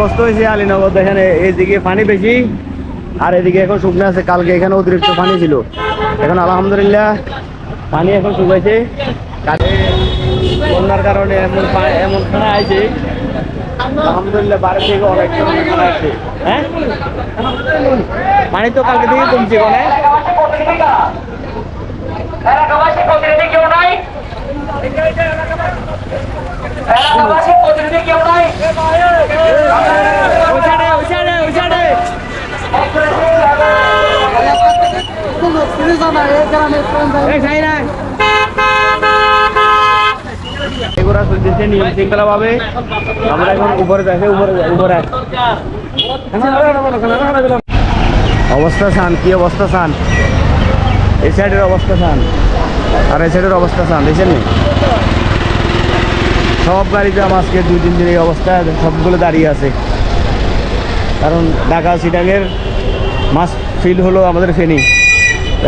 অবস্থা হয়েছে আলীনগর, দেখেন এইদিকে পানি বেশি, আর এদিকে এখন শুকনো আছে, কালকে এখানে অতিরিক্ত পানি ছিল। এখন আলহামদুলিল্লাহ, পানি এখন শুকাইছে। কালকে বন্যার কারণে এমন এমন খানা আছে আলহামদুলিল্লাহ বাইরে থেকে অনেক খানা আছে হ্যাঁ? পানি তো কালকে থেকে কমছে কেউ নাই? প্রতিনিধি কেউ নাই ওইখানে ওইখানে ওইখানে এই খাই না এগুলা চলতেছে নিয়ম শৃঙ্খলা ভাবে আমরা এখন উপরে যাচ্ছি উপরে উপরে অবস্থা শান, কি অবস্থা শান এই সাইডের অবস্থা শান আর এই সাইডের অবস্থা শান, দেখছেন? সব গাড়িতে আমার আজকে দুই, তিন দিনের অবস্থা, সবগুলো দাঁড়িয়ে আছে। কারণ ঢাকা সিটাঙের মাস ফিল হলো আমাদের ফেনি।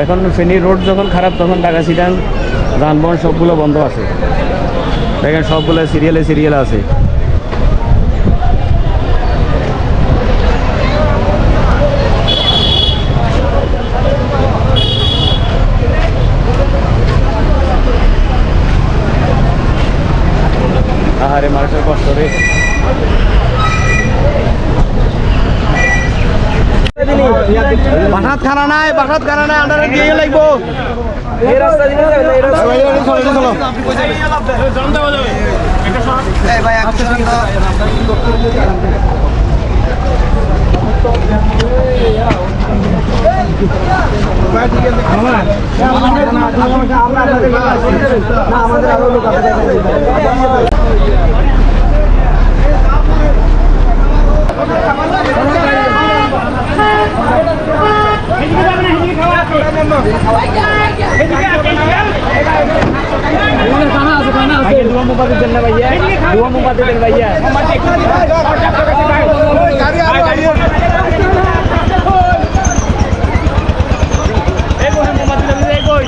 এখন ফেনি রোড যখন খারাপ, তখন ঢাকা, সিটাং, যানবাহন সবগুলো বন্ধ আছে। দেখেন সবগুলো সিরিয়ালে সিরিয়াল আছে। আহারে মানুষের কষ্ট রে বাসাত খানা নাই বাসাত খানা নাই আমরা দিয়ে লাগবো এই রাস্তা দিলে চলো চলো আগে দুয়া মোমবাতি দেন না ভাইয়া দুয়া মোমবাতি দেন ভাইয়া এই কই মোমবাতি দেন এই কই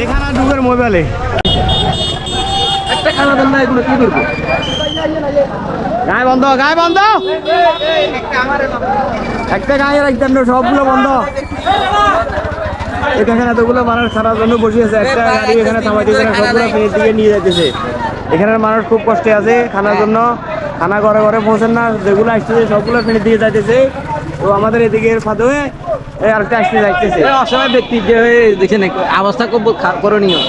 এখানে ডুবের মোবাইলে। একটা খানা দেন না এগুলো কি করব? গায়ে বন্ধ গায়ে বন্ধ। একটা গায়ে রাখতেন না সবগুলো বন্ধ। এখানে এতগুলো মানুষ সারার জন্য বসে আছে একটা গাড়ি এখানে থামাইতেছে না সবগুলো ফেনীর দিকে নিয়ে যাইতেছে। এখানের মানুষ খুব কষ্টে আছে খানার জন্য। খানা ঘরে ঘরে পৌঁছেন না যেগুলো আসতেছে সবগুলো ফেনীর দিকে যাইতেছে। তো আমাদের এদিকে ফাঁদ আরেকটা আসতে যাইতেছে। অসহায় ব্যক্তি যে দেখেন অবস্থা খুব করণীয়।